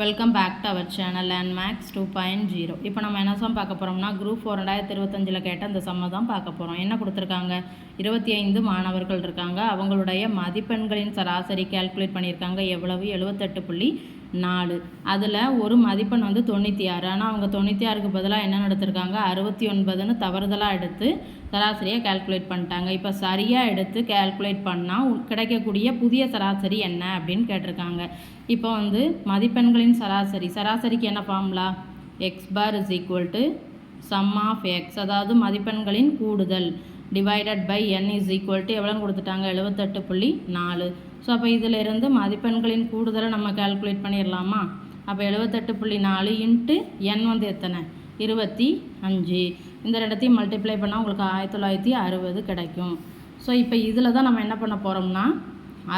Welcome back to our channel and max two point zero இப்போ நம்ம என்ன some பார்க்க போகிறோம்னா குரூப் ஃபோர் ரெண்டாயிரத்தி இருபத்தஞ்சில் கேட்ட அந்த சம்மை தான் பார்க்க போகிறோம் என்ன கொடுத்துருக்காங்க? இருபத்தி ஐந்து மாணவர்கள் இருக்காங்க. அவங்களுடைய மதிப்பெண்களின் சராசரி கால்குலேட் பண்ணியிருக்காங்க. எவ்வளவு? எழுபத்தெட்டு புள்ளி நாலு அதில் ஒரு மதிப்பெண் வந்து தொண்ணூற்றி ஆறு ஆனால் அவங்க தொண்ணூற்றி ஆறுக்கு பதிலாக என்ன நடத்திருக்காங்க? அறுபத்தி ஒன்பதுன்னு தவறுதலாக எடுத்து சராசரியை கால்குலேட் பண்ணிட்டாங்க. இப்போ சரியாக எடுத்து கால்குலேட் பண்ணால் கிடைக்கக்கூடிய புதிய சராசரி என்ன அப்படின்னு கேட்டிருக்காங்க. இப்போ வந்து மதிப்பெண்களின் சராசரி. சராசரிக்கு என்ன formula x bar is equal to sum of x அதாவது மதிப்பெண்களின் கூடுதல். Divided by n is equal to எவ்வளோன்னு கொடுத்துட்டாங்க? எழுபத்தெட்டு புள்ளி நாலு. ஸோ அப்போ இதில் இருந்து மதிப்பெண்களின் கூடுதலை நம்ம கால்குலேட் பண்ணிடலாமா அப்போ எழுபத்தெட்டு புள்ளி நாலு இன்ட்டு என் வந்து எத்தனை? இருபத்தி அஞ்சு. இந்த ரெண்டத்தையும் மல்டிப்ளை பண்ணால் உங்களுக்கு ஆயிரத்தி தொள்ளாயிரத்தி அறுபது கிடைக்கும். ஸோ இப்போ இதில் தான் நம்ம என்ன பண்ண போகிறோம்னா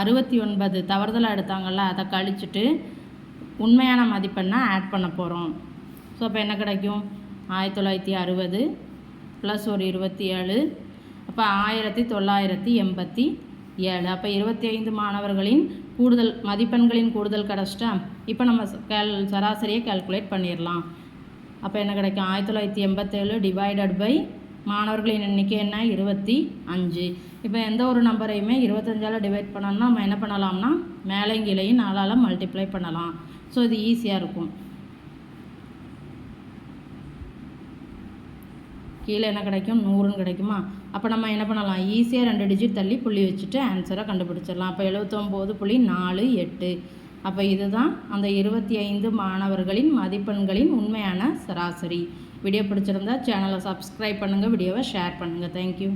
அறுபத்தி ஒன்பது தவறுதலாக எடுத்தாங்கள்ல அதை கழிச்சுட்டு உண்மையான மதிப்பெண்ணை ஆட் பண்ண போகிறோம் ஸோ அப்போ என்ன கிடைக்கும்? ஆயிரத்தி தொள்ளாயிரத்தி அறுபது ப்ளஸ் ஒரு இருபத்தி ஏழு இப்போ ஆயிரத்தி தொள்ளாயிரத்தி எண்பத்தி ஏழு. அப்போ இருபத்தி ஐந்து மாணவர்களின் கூடுதல் மதிப்பெண்களின் கூடுதல் கிடச்சிட்டா இப்போ நம்ம கேல் சராசரியை கால்குலேட் பண்ணிடலாம் அப்போ என்ன கிடைக்கும்? ஆயிரத்தி தொள்ளாயிரத்தி எண்பத்தேழு டிவைடட் பை மாணவர்களின் எண்ணிக்கை என்ன? இருபத்தி அஞ்சு. இப்போ எந்த ஒரு நம்பரையுமே இருபத்தஞ்சால் டிவைட் பண்ணோம்னா நம்ம என்ன பண்ணலாம்னா மேலங்கிலையும் கீழையும் நாலால் மல்டிப்ளை பண்ணலாம். ஸோ இது ஈஸியாக இருக்கும். கீழே என்ன கிடைக்கும்? நூறுன்னு கிடைக்குமா? அப்போ நம்ம என்ன பண்ணலாம்? ஈஸியாக ரெண்டு டிஜிட் தள்ளி புள்ளி வச்சுட்டு ஆன்சரை கண்டுபிடிச்சிடலாம். அப்போ எழுபத்தொம்போது புள்ளி நாலு எட்டு. அப்போ இதுதான் அந்த இருபத்தி ஐந்து மாணவர்களின் மதிப்பெண்களின் உண்மையான சராசரி. வீடியோ பிடிச்சிருந்தா சேனலை சப்ஸ்கிரைப் பண்ணுங்கள் வீடியோவை ஷேர் பண்ணுங்கள் தேங்க்யூ